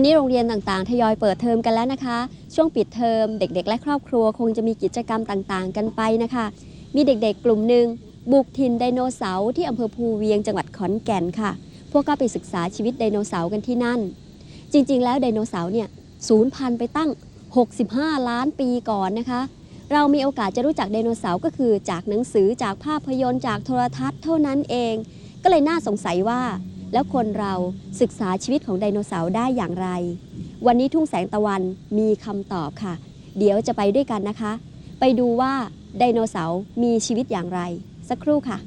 อนนี้โรงเรียนต่างๆ ทยอยเปิดเทอมกันแล้วนะคะ ช่วงปิดเทอมเด็กๆ และครอบครัวคงจะมีกิจกรรมต่างๆ กันไปนะคะ มีเด็กๆ กลุ่มหนึ่งบุกถิ่นไดโนเสาร์ที่อำเภอภูเวียงจังหวัดขอนแก่นค่ะ พวกก็ไปศึกษาชีวิตไดโนเสาร์กันที่นั่น จริงๆ แล้วไดโนเสาร์เนี่ยสูญพันธุ์ไปตั้ง 65 ล้านปีก่อนนะคะ เรามีโอกาสจะรู้จักไดโนเสาร์ก็คือจากหนังสือจากภาพยนตร์จากโทรทัศน์เท่านั้นเอง ก็เลยน่าสงสัยว่า แล้วคนเราศึกษาชีวิตของไดโนเสาร์ได้อย่างไร วันนี้ทุ่งแสงตะวันมีคำตอบค่ะ เดี๋ยวจะไปด้วยกันนะคะ ไปดูว่าไดโนเสาร์มีชีวิตอย่างไร สักครู่ค่ะ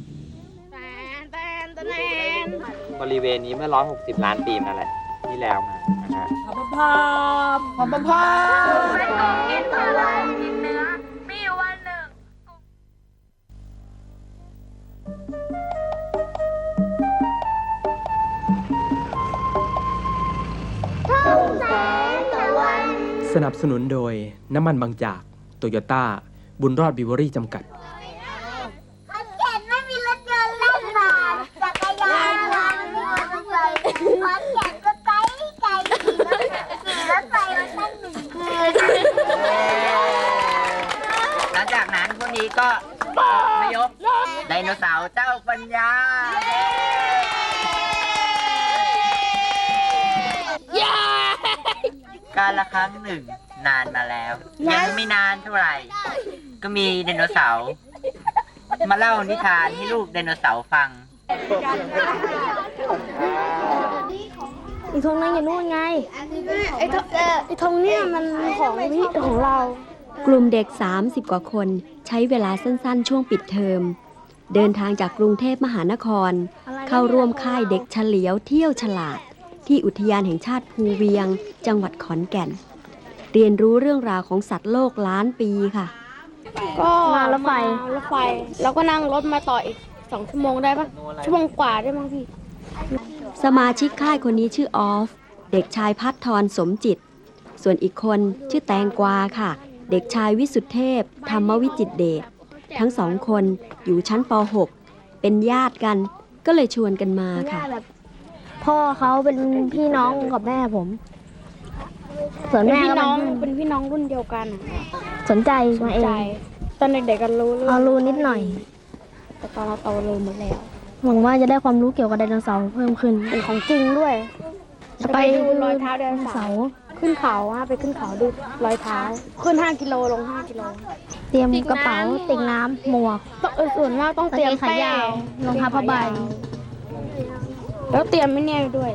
บริเวณนี้เมื่อ 160 ล้านปีนั่นแหละที่แล้วมานะฮะมี สนับสนุนโดยน้ำมันบางจากโตโยต้า บุญรอดบิวเวอรี่จำกัด ขอนแก่นไม่มีรถยนต์เล่นผ่านจักรยานผ่านมอเตอร์ไซค์ขอนแก่นก็ไกลไกลขี่รถไฟมาตั้งหนึ่งคืนหลังจากนั้นพวกนี้ก็พยพไดโนเสาร์เจ้าปัญญา การละครั้งหนึ่ง นานมาแล้ว ยังไม่นานเท่าไหร่ ก็มีไดโนเสาร์มาเล่านิทานให้ลูกไดโนเสาร์ฟัง อีทงนั่งอยู่นู่นไง ไอ้ทงไอ้ทงเนี่ยมันของพี่ของเรา กลุ่มเด็ก 30 กว่าคน ใช้เวลาสั้นๆ ช่วงปิดเทอม เดินทางจากกรุงเทพมหานคร เข้าร่วมค่ายเด็กเฉลียวเที่ยวฉลาด ที่อุทยานแห่งชาติภูเวียง จังหวัดขอนแก่น เรียนรู้เรื่องราวของสัตว์โลกล้านปีค่ะ ก็มารถไฟรถไฟ แล้วก็นั่งรถมาต่ออีกสองชั่วโมงได้ปะชั่วโมงกว่าได้มั้งพี่ สมาชิกค่ายคนนี้ชื่อออฟ เด็กชายพัฒทรสมจิต ส่วนอีกคนชื่อแตงกวาค่ะ เด็กชายวิสุทธเทพ ธรรมวิจิตรเดชทั้งสองคนอยู่ชั้นป .6 เป็นญาติกันก็เลยชวนกันมาค่ะ พ่อเขาเป็นพี่น้องกับแม่ผม ส่วนแม่พี่ก็น้องเป็เป็นนพี่น้องรุ่นเดียวกันสนใจมาเอใจงตอนเด็กๆกันรู้เรื่เอาองรู้นิดหน่อย แต่ตอนเราโตรู้หมดแล้ว หวังว่าจะได้ความรู้เกี่ยวกับไดโนเสาร์เพิ่มขึ้นเป็นของจริงด้วย จะไปไปดูรอยเท้าไดโนเสาร์ขึ้นเขาฮะไปขึ้นเขาดูรอยเท้า ขึ้น 5 กิโลลง 5 กิโลเตรียมกระเป๋าติ่งน้ำหมวก ต้องเออส่วนมากต้องเตรียมกางเกงขายาวแป้รองเท้าผ้าใบ แล้วเตรียมไม่เนี่ยด้วย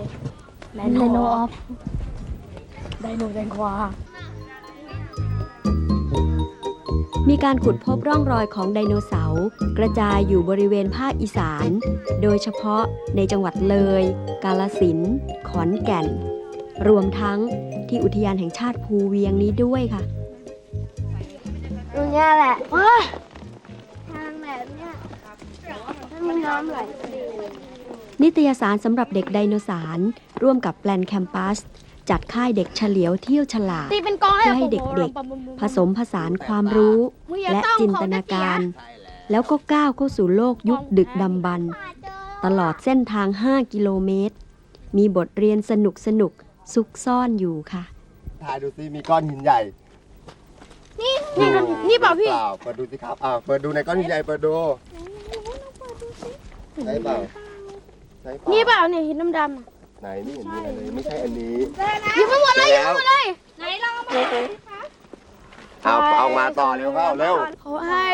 ไดโนออฟไดโนแดงความีการขุดพบร่องรอยของไดโนเสาร์กระจายอยู่บริเวณภาคอีสาน โดยเฉพาะในจังหวัดเลย กาลสินธุ์ขอนแก่น รวมทั้งที่อุทยานแห่งชาติภูเวียงนี้ด้วยค่ะตรงเนี้ยแหละทางแบบเนี้ยถ้ามีน้ำไหล นิตยสารสำหรับเด็กไดโนเสาร์ร่วมกับแปลนแคมปัส จัดค่ายเด็กเฉลียวเที่ยวฉลาดตีเป็นกองเพื่อให้เด็กผสมผสานความรู้ และจินตนาการ แล้วก็ก้าวเข้าสู่โลกยุคดึกดำบรรพ์ตลอดเส้นทาง 5 กิโลเมตร มีบทเรียนสนุกสนุกๆซุกซ่อนอยู่ค่ะถ่ายดูซิมีก้อนหินใหญ่ นี่กันนี่เปล่าพี่เปล่าเปิดดูสิครับอ่าเปิดดูในก้อนหินใหญ่เปิดดูใช่เปล่าใช่เปล่านี่เปล่าเนี่ยหินดำๆอะไหนไม่เห็นมีอะไรเลยไม่ใช่อันนี้ยิงไปหมดเลยเจอแล้วเอาเอามาต่อเร็วเข้าเร็วเขาให้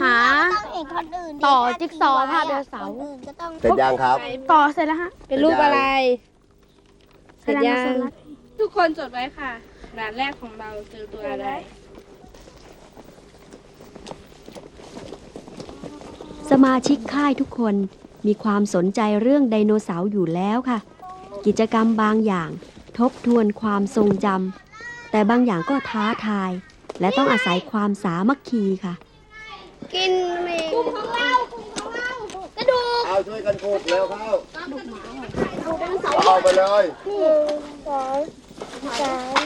หาต้องเห็นคนอื่นดิต่อจิ๊กซอว์ภาพไดโนเสาร์ คนอื่นก็ต้องเสร็จยังครับต่อเสร็จแล้วฮะเป็นรูปอะไร เสร็จยัง ทุกคนจดไว้ค่ะด่านแรกของเราเจอตัวอะไร สมาชิกค่ายทุกคน มีความสนใจเรื่องไดโนเสาร์อยู่แล้วค่ะ กิจกรรมบางอย่าง ทบทวนความทรงจำแต่บางอย่างก็ท้าทาย และต้องอาศัยความสามัคคีค่ะ กินเมงกลุ่มของเรากลุ่มของเรากระดูกเอาช่วยกันขุดเร็วเข้าเอาไปเลยหนึ่งสองสาม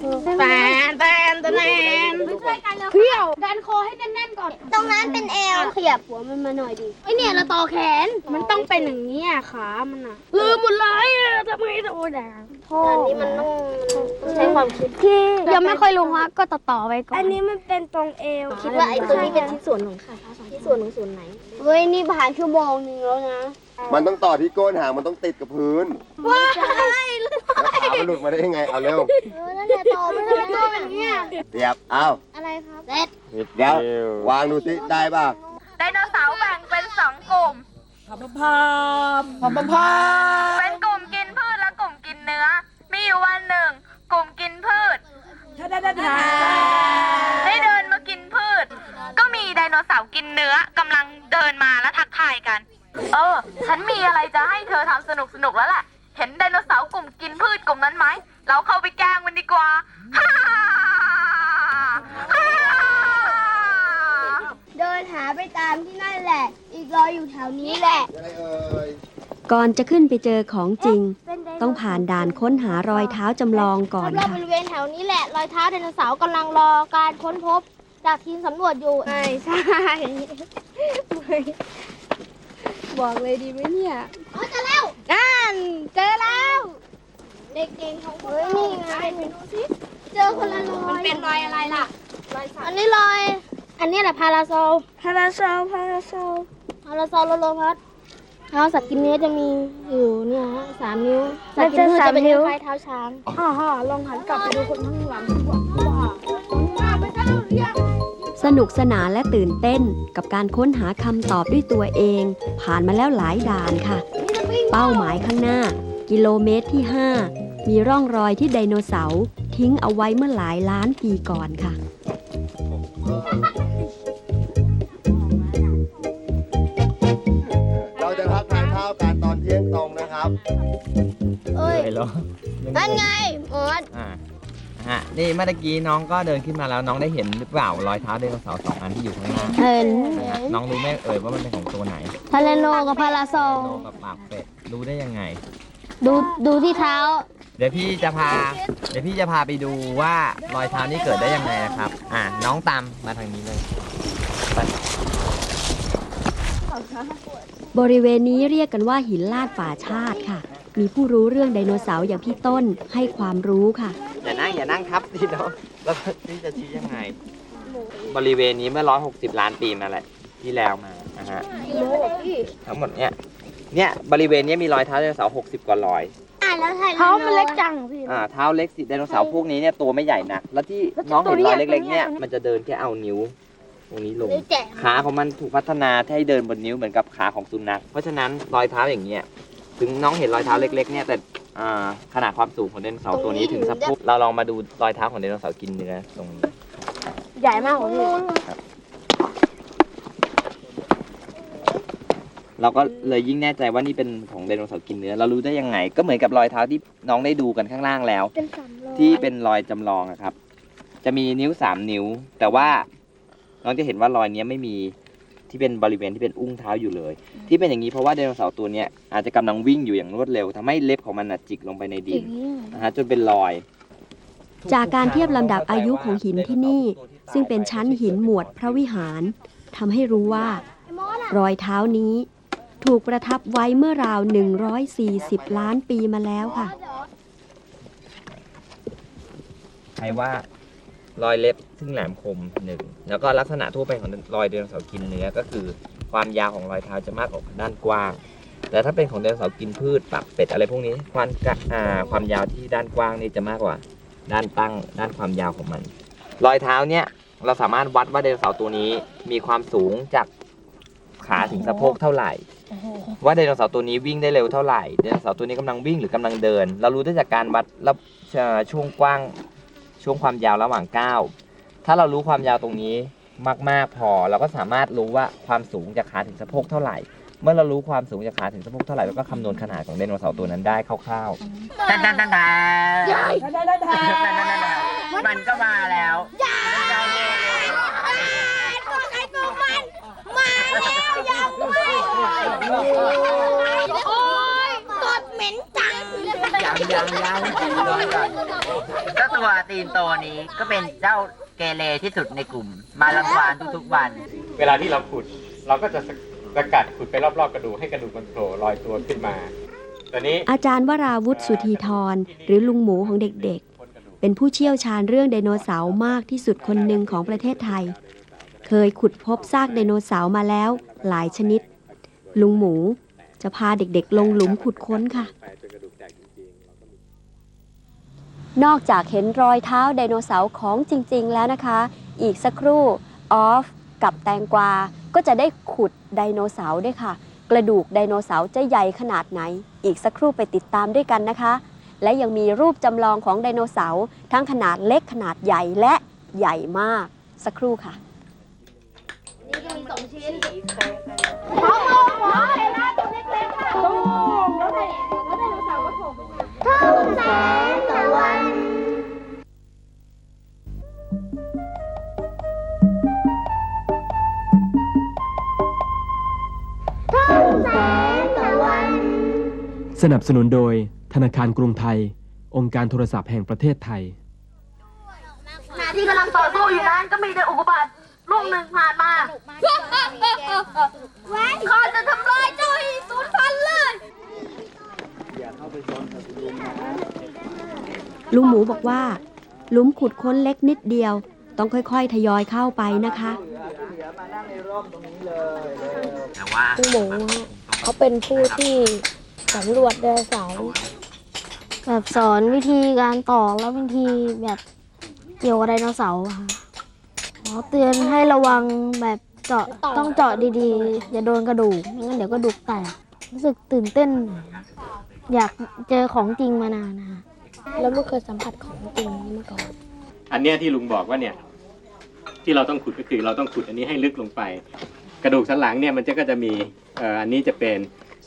สี่แตนแตนแตนเพี้ยวดัน คอให้แน่นๆก่อน ตรงนั้นเป็นเอวขยับหัวมันมาหน่อยดิไอเนี่ยเราต่อแขน มันต้องเป็นอย่างนี้ยขา มันอะลืมหมดเลยอะทำไมโอ้แดงอันนี้มันต้องใช้ความคิดที่ยังไม่ค่อยรู้ฮะก็ต่อต่อๆไปก่อน อันนี้มันเป็นตรงเอว คิดว่าไอ้ตัวนี้เป็นชิ้นส่วนของขาชิ้นส่วนของส่วนไหน เฮ้ยนี่ผ่านชั่วโมงนึงแล้วนะ มันต้องต่อที่ก้นหางมันต้องติดกับพื้นว้ายแล้วขา มันหลุดมาได้ยังไง เอาเร็วเออนั่นแหละต่อไม่ได้ต่อแบบเนี้ยเตียบเอาอะไรครับเด็ดเดี๋ยววางดูสิได้ป่ะไดโนเสาร์แบ่งเป็นสองกลุ่มเป็นกลุ่มกินพืชและกลุ่มกินเนื้อ มีอยู่วันหนึ่ง กลุ่มกินพืชได้เดินมากินพืช ก็มีไดโนเสาร์กินเนื้อกำลังเดินมาแล้วทักทายกัน เออ ฉันมีอะไรจะให้เธอทำสนุกสนุกๆแล้วแหละ เห็นไดโนเสาร์กลุ่มกินพืชกลุ่มนั้นไหม เราเข้าไปแกล้งมันดีกว่าฮ่าฮ่าเดินหาไปตามที่นั่นแหละ อีกรอยอยู่แถวนี้แหละ อะไรเอ่ยก่อนจะขึ้นไปเจอของจริง ต้องผ่านด่านค้นหารอยเท้าจำลองก่อนรอบค่ะ บริเวณแถวนี้แหละรอยเท้าไดโนเสาร์กำลังรอการค้นพบ จากทีมสำรวจอยู่ใช่ใช่บอกเลยดีไหมเนี่ย อ๋อเจอแล้ว นั่นเจอแล้ว เด็กเก่งของเฮ้ยนี่ไงดูสิเจอคนละรอยมันเป็นรอยอะไรล่ะอันนี้รอย อันนี้แหละพาราโซลพาราโซลพาราโซลพาราโซลโลโลพัสเท้าสัตว์กินเนื้อจะมีอยู่เนี่ยฮะสามนิ้ว สัตว์กินพืชจะเป็นคล้ายๆเท้าช้างอ่าฮะลองหันกลับไปดูคนข้างหลังดีกว่าว่าสนุกสนานและตื่นเต้นกับการค้นหาคำตอบด้วยตัวเอง ผ่านมาแล้วหลายด่านค่ะ เป้าหมายข้างหน้า กิโลเมตรที่ 5 มีร่องรอยที่ไดโนเสาร์ทิ้งเอาไว้เมื่อหลายล้านปีก่อนค่ะ เราจะพักทานข้าวกันตอนเที่ยงตรงนะครับ เอ้ยไปหรอนั่นไงมอสอ่าฮะนี่เมื่อกี้น้องก็เดินขึ้นมาแล้วน้องได้เห็นหรือเปล่ารอยเท้าไดโนเสาร์สองอันที่อยู่ข้างหน้าเห็นนะฮะน้องรู้ไหมเอ่ยว่ามันเป็นของตัวไหนพาเลโนกับพาราโซลโลกับปากเป็ด รู้ได้ยังไง ดูดูที่เท้า เดี๋ยวพี่จะพา เดี๋ยวพี่จะพาไปดูว่ารอยเท้านี้เกิดได้ยังไงนะครับ อ่าน้องตามมาทางนี้เลยบริเวณนี้เรียกกันว่าหินลาดป่าชาติค่ะ มีผู้รู้เรื่องไดโนเสาร์อย่างพี่ต้นให้ความรู้ค่ะ อย่านั่งอย่านั่งทับสิน้องแล้วพี่จะชี้ยังไง บริเวณนี้เมื่อ 160 ล้านปีมาแหละที่แล้วมานะฮะทั้งหมดเนี่ย เนี่ยบริเวณเนี้ยมีรอยเท้าไดโนเสาร์60กว่ารอย อ่าแล้วไทยเท้ามันเล็กจังพี่ อ่าเท้าเล็กสิไดโนเสาร์พวกนี้เนี่ยตัวไม่ใหญ่นัก แล้วที่น้องเห็นรอยเล็กๆเนี่ยมันจะเดินแค่เอานิ้ว ตรงนี้ลง นิ้วแจก ขาของมันถูกพัฒนาให้เดินบนนิ้วเหมือนกับขาของสุนัข เพราะฉะนั้นรอยเท้าอย่างเงี้ยถึงน้องเห็นรอยเท้าเล็กๆเนี่ยแต่อ่าขนาดความสูงของไดโนเสาร์ตัวนี้ถึงสะโพกเราลองมาดูรอยเท้าของไดโนเสาร์กินเนื้อตรงนี้ ใหญ่มากกว่าพี่ เราก็เลยยิ่งแน่ใจว่านี่เป็นของไดโนเสาร์กินเนื้อ เรารู้ได้ยังไง ก็เหมือนกับรอยเท้าที่น้องได้ดูกันข้างล่างแล้ว เป็นสามรอยที่เป็นรอยจำลองอะครับ จะมีนิ้วสามนิ้ว แต่ว่าน้องจะเห็นว่ารอยเนี้ยไม่มีที่เป็นบริเวณที่เป็นอุ้งเท้าอยู่เลย ที่เป็นอย่างนี้เพราะว่าไดโนเสาร์ตัวเนี้ยอาจจะกำลังวิ่งอยู่อย่างรวดเร็วทำให้เล็บของมันน่ะจิกลงไปในดินนะฮะจนเป็นรอย จากการเทียบลำดับอายุของหินที่นี่ ซึ่งเป็นชั้นหินหมวดพระวิหารทำให้รู้ว่า รอยเท้านี้ ถูกประทับไว้เมื่อราว 140 ล้านปีมาแล้วค่ะ ใครว่ารอยเล็บซึ่งแหลมคมหนึ่งแล้วก็ลักษณะทั่วไปของรอยไดโนเสาร์กินเนื้อก็คือ ความยาวของรอยเท้าจะมากกว่าด้านกว้าง แต่ถ้าเป็นของไดโนเสาร์กินพืชปักเป็ดอะไรพวกนี้ความกะอ่าความยาวที่ด้านกว้างนี่จะมากกว่า ด้านตั้งด้านความยาวของมัน รอยเท้าเนี่ยเราสามารถวัดว่าไดโนเสาร์ตัวนี้มีความสูงจากขาถึงสะโพกเท่าไหร่ ว่าไดโนเสาร์ตัวนี้วิ่งได้เร็วเท่าไหร่ไดโนเสาร์ตัวนี้กำลังวิ่งหรือกำลังเดิน เรารู้ได้จากการวัดระเอ่อช่วงกว้างช่วงความยาวระหว่างก้าวถ้าเรารู้ความยาวตรงนี้มาก ๆ พอเราก็สามารถรู้ว่าความสูงจากขาถึงสะโพกเท่าไหร่ เมื่อเรารู้ความสูงจากขาถึงสะโพกเท่าไหร่เราก็คำนวณขนาดของไดโนเสาร์ตัวนั้นได้คร่าวๆตันตันตันตันมันก็มาแล้ว โอ้ยตดเหม็นจัง ยังยังยังรอก่อนเจ้าตัวตีนโตนี้ก็เป็นเจ้าเกเรที่สุดในกลุ่ม มาลังควานทุกๆวัน เวลาที่เราขุด เราก็จะสกัดขุดไปรอบๆกระดูกให้กระดูกมันโผล่ลอยตัวขึ้นมาตอนนี้อาจารย์วราวุฒิสุธีธรหรือลุงหมูของเด็กๆ เป็นผู้เชี่ยวชาญเรื่องไดโนเสาร์มากที่สุดคนหนึ่งของประเทศไทย เคยขุดพบซากไดโนเสาร์มาแล้วหลายชนิด ลุงหมูจะพาเด็กๆ ลงหลุมขุดค้นค่ะ นอกจากเห็นรอยเท้าไดโนเสาร์ของจริง ๆ แล้วนะคะ อีกสักครู่ออฟกับแตงกวา ก็จะได้ขุดไดโนเสาร์ด้วยค่ะ กระดูกไดโนเสาร์จะใหญ่ขนาดไหน อีกสักครู่ไปติดตามด้วยกันนะคะ และยังมีรูปจำลองของไดโนเสาร์ทั้งขนาดเล็กขนาดใหญ่และใหญ่มากสักครู่ค่ะ ทุ่งแสงตะวันทุ่งแสงตะวัน สนับสนุนโดยธนาคารกรุงไทย องค์การโทรศัพท์แห่งประเทศไทยที่กำลังต่อสู้อยู่นั้นก็มีแต่อุกกาบาต ลูกหนึ่งผ่านมาข้าจะทำลายเจ้าให้สูญพันธุ์เลยลุงหมูบอกว่า หลุมขุดค้นเล็กนิดเดียว ต้องค่อยๆ ทยอยเข้าไปนะคะแต่ว่าลุงหมูเขาเป็นผู้ที่สำรวจไดโนเสาร์แบบสอนวิธีการตอกแล้ววิธีแบบเกี่ยวกับไดโนเสาร์อะค่ะ ขอเตือนให้ระวังแบบเจาะต้องเจาะดีๆ อย่าโดนกระดูกไม่งั้นเดี๋ยวกระดูกแตกรู้สึกตื่นเต้น อยากเจอของจริงมานานนะคะแล้วไม่เคยสัมผัสของจริงนี้มาก่อน อันเนี้ยที่ลุงบอกว่าเนี่ย ที่เราต้องขุดก็คือเราต้องขุดอันนี้ให้ลึกลงไป กระดูกสันหลังเนี่ยมันจะก็จะมีเอ่ออันนี้จะเป็น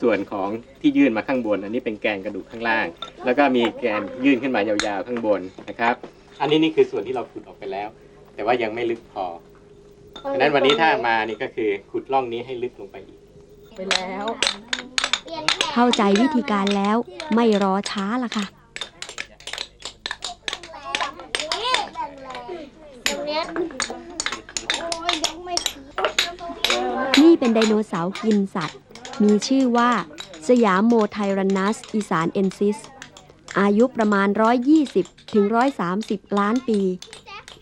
ส่วนของที่ยื่นมาข้างบน อันนี้เป็นแกนกระดูกข้างล่าง แล้วก็มีแกนยื่นขึ้นมายาวๆข้างบนนะครับ อันนี้นี่คือส่วนที่เราขุดออกไปแล้ว แต่ว่ายังไม่ลึกพอดังนั้นวันนี้ถ้ามานี่ก็คือขุดร่องนี้ให้ลึกลงไปอีกเข้าใจวิธีการแล้วไม่รอช้าละค่ะ นี่เป็นไดโนเสาร์กินสัตว์ มีชื่อว่า สยามโมไทรันัสอีสานเอนซิส อายุประมาณ 120ถึง130 ล้านปี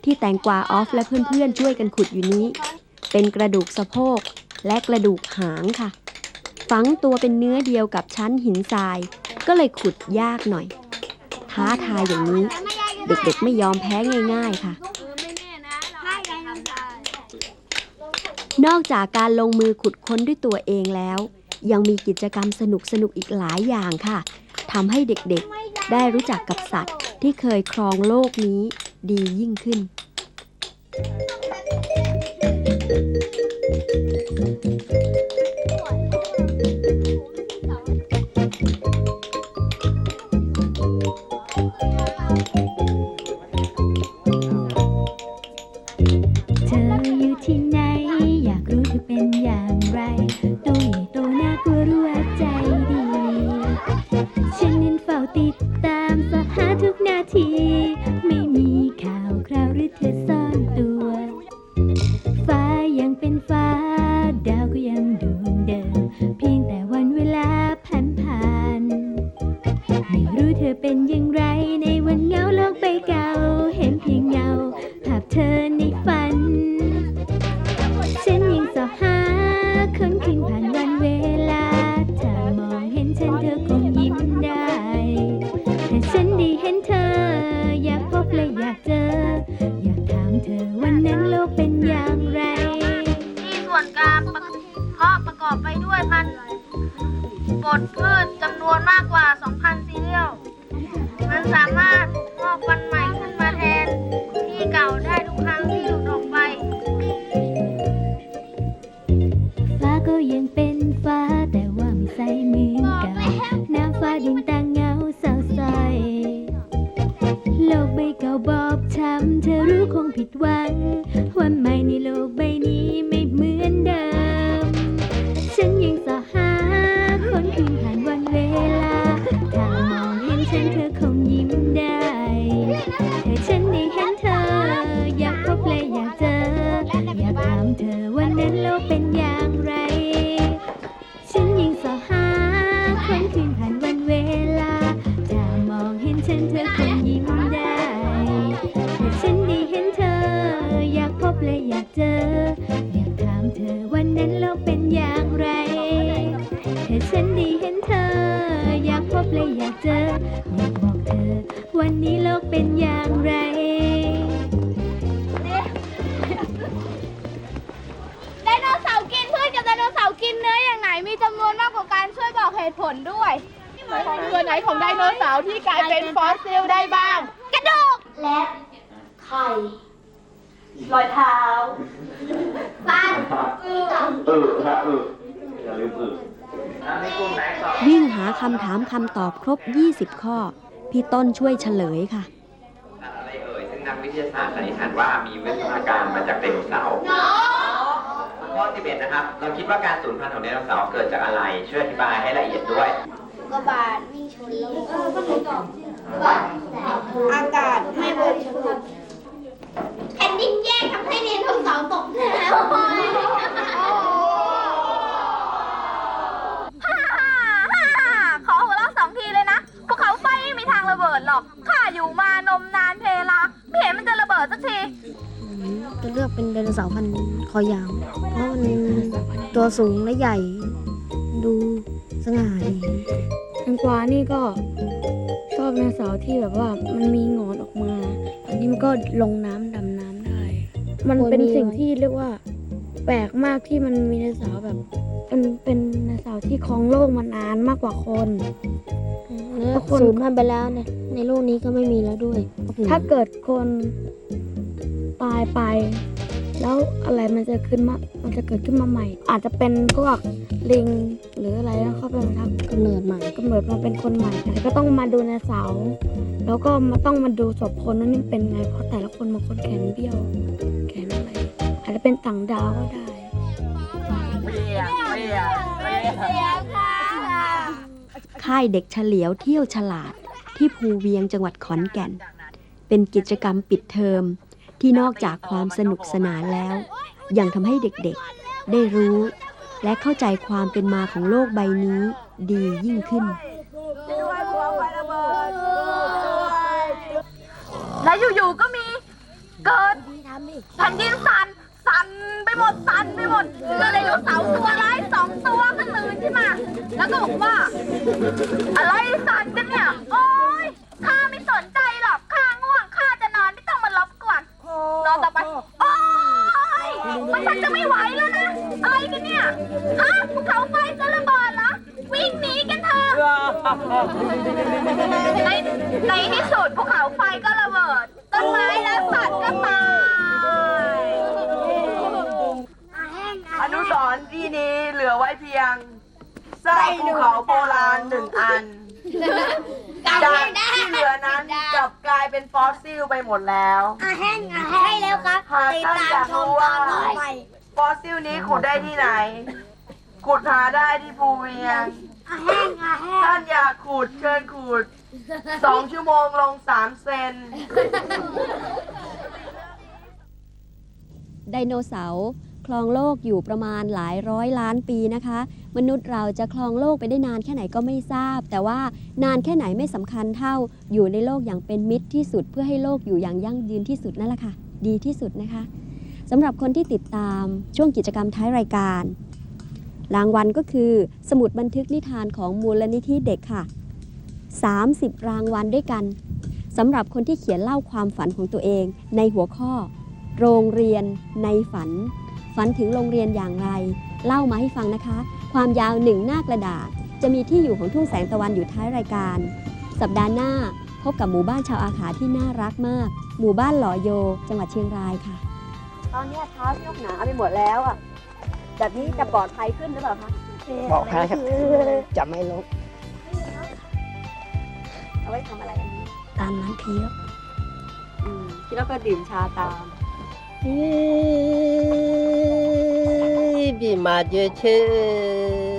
ที่แตงกวาออฟและเพื่อนๆช่วยกันขุดอยู่นี้ เป็นกระดูกสะโพกและกระดูกหางค่ะ ฝังตัวเป็นเนื้อเดียวกับชั้นหินทราย ก็เลยขุดยากหน่อย ท้าทายอย่างนี้ เด็กๆไม่ยอมแพ้ง่ายๆค่ะ นอกจากการลงมือขุดค้นด้วยตัวเองแล้ว ยังมีกิจกรรมสนุกๆอีกหลายอย่างค่ะทำให้เด็กๆได้รู้จักกับสัตว์ที่เคยครองโลกนี้ ดียิ่งขึ้น ห็นเธอ อยากพบและอยากเจอ อยากถามเธอวันนั้นโลกเป็นอย่างไร ที่ส่วนกลางประเพาะประกอบไปด้วยพันธุ์บดพืชจำนวนมากกว่า 2,000ซีเรียลมันสามารถ มีจำนวนมากกว่ากันช่วยบอกเหตุผลด้วยตัวไหนของไดโนเสาร์ที่กลายเป็นฟอสซิลได้บ้าง กระดูกและไข่รอยเท้าฟันเออฮะเอออย่าลืมเออในกลุ่มไหนสอบวิ่งหาคำถามคำตอบครบ 20 ข้อ พี่ต้นช่วยเฉลยค่ะ อะไรเอ่ยซึ่งนักวิทยาศาสตร์สันนิษฐานว่ามีวิวัฒนาการมาจากไดโนเสาร์ ข้อ 11 นะครับ เราคิดว่าการสูญพันธุ์ของไดโนเสาร์เกิดจากอะไร ช่วยอธิบายให้ละเอียดด้วยกบาดวิ่งชนโลกอากาศไม่บริสุทธิ์แผ่นดินแยกทำให้ไดโนเสาร์ตกน้ำ เลือกเป็นไดโนเสาร์พันธุ์คอยาว เพราะมันตัวสูงและใหญ่ ดูสง่าดีแตงกวานี่ก็ชอบไดโนเสาร์ที่แบบว่ามันมีหงอนออกมา อันนี้มันก็ลงน้ำดำน้ำได้ มันเป็นสิ่งที่เรียกว่า แปลกมากที่มันมีไดโนเสาร์แบบมันเป็นไดโนเสาร์ที่ครองโลกมานานมากกว่าคนแล้วสูญพันธุ์ไปแล้วเนี่ยในโลกนี้ก็ไม่มีแล้วด้วย ถ้าเกิดคนตายไป แล้วอะไรมันจะขึ้นมา มันจะเกิดขึ้นมาใหม่ อาจจะเป็นพวกลิงหรืออะไรแล้วเข้าไปมาทำกำเนิดใหม่กำเนิดมาเป็นคนใหม่แต่ก็ต้องมาดูในเสาแล้วก็มาต้องมาดูศพคนว่านี่เป็นไง เพราะแต่ละคนบางคนแขนเบี้ยว แขนอะไร อาจจะเป็นต่างดาวก็ได้ค่ายเด็กเฉลียวเที่ยวฉลาดที่ภูเวียงจังหวัดขอนแก่น เป็นกิจกรรมปิดเทอม ที่นอกจากความสนุกสนานแล้ว ยังทำให้เด็กๆ ได้รู้ และเข้าใจความเป็นมาของโลกใบนี้ดียิ่งขึ้น และอยู่ๆก็มีเกิดแผ่นดินสั่นสั่นไปหมดสั่นไปหมดก็เลยรู้เสาร์ตัวร้ายสองตัวก็ตื่นขึ้นมา แล้วก็บอกว่า อะไรสั่นกันเนี่ย ในในที่สุดภูเขาไฟก็ระเบิด ต้นไม้และสัตว์ก็ตายอนุสรณ์ที่นี้เหลือไว้เพียงซากภูเขาโบราณหนึ่งอัน จากที่เหลือนั้นกลับกลายเป็นฟอสซิลไปหมดแล้วอะแห้งอะให้แล้วครับหากติดท่านตามอยากชมรู้ตอว่านต่อไป ฟอสซิลนี้ขุดได้ที่ไหน ขุดหาได้ที่ภูเวียง อะแห้งอะแห้งท่านอยากขุดเชิญขุดสองชั่วโมงลงสามเซน ไดโนเสาร์ครองโลกอยู่ประมาณหลายร้อยล้านปีนะคะ มนุษย์เราจะครองโลกไปได้นานแค่ไหนก็ไม่ทราบ แต่ว่านานแค่ไหนไม่สำคัญเท่า อยู่ในโลกอย่างเป็นมิตรที่สุด เพื่อให้โลกอยู่อย่างยั่งยืนที่สุดนั่นแหละค่ะ ดีที่สุดนะคะสำหรับคนที่ติดตามช่วงกิจกรรมท้ายรายการ รางวัลก็คือ สมุดบันทึกนิทานของมูลนิธิเด็กค่ะ 30 รางวัลด้วยกันสำหรับคนที่เขียนเล่าความฝันของตัวเอง ในหัวข้อ โรงเรียนในฝัน ฝันถึงโรงเรียนอย่างไร เล่ามาให้ฟังนะคะ ความยาวหนึ่งหน้ากระดาษ จะมีที่อยู่ของทุ่งแสงตะวันอยู่ท้ายรายการ สัปดาห์หน้าพบกับหมู่บ้านชาวอาขาที่น่ารักมาก หมู่บ้านหล่อโย จังหวัดเชียงรายค่ะ ตอนนี้เท้ายกหนาไปหมดแล้วอะ แบบนี้จะปลอดภัยขึ้นหรือเปล่าคะบอกให้ครับ จะไม่ลบเอาไว้ทำอะไรอันนี้ตามน้ำเพียวอืมคิดแล้วก็ดื่มชาตาม บีมาเยอะเชย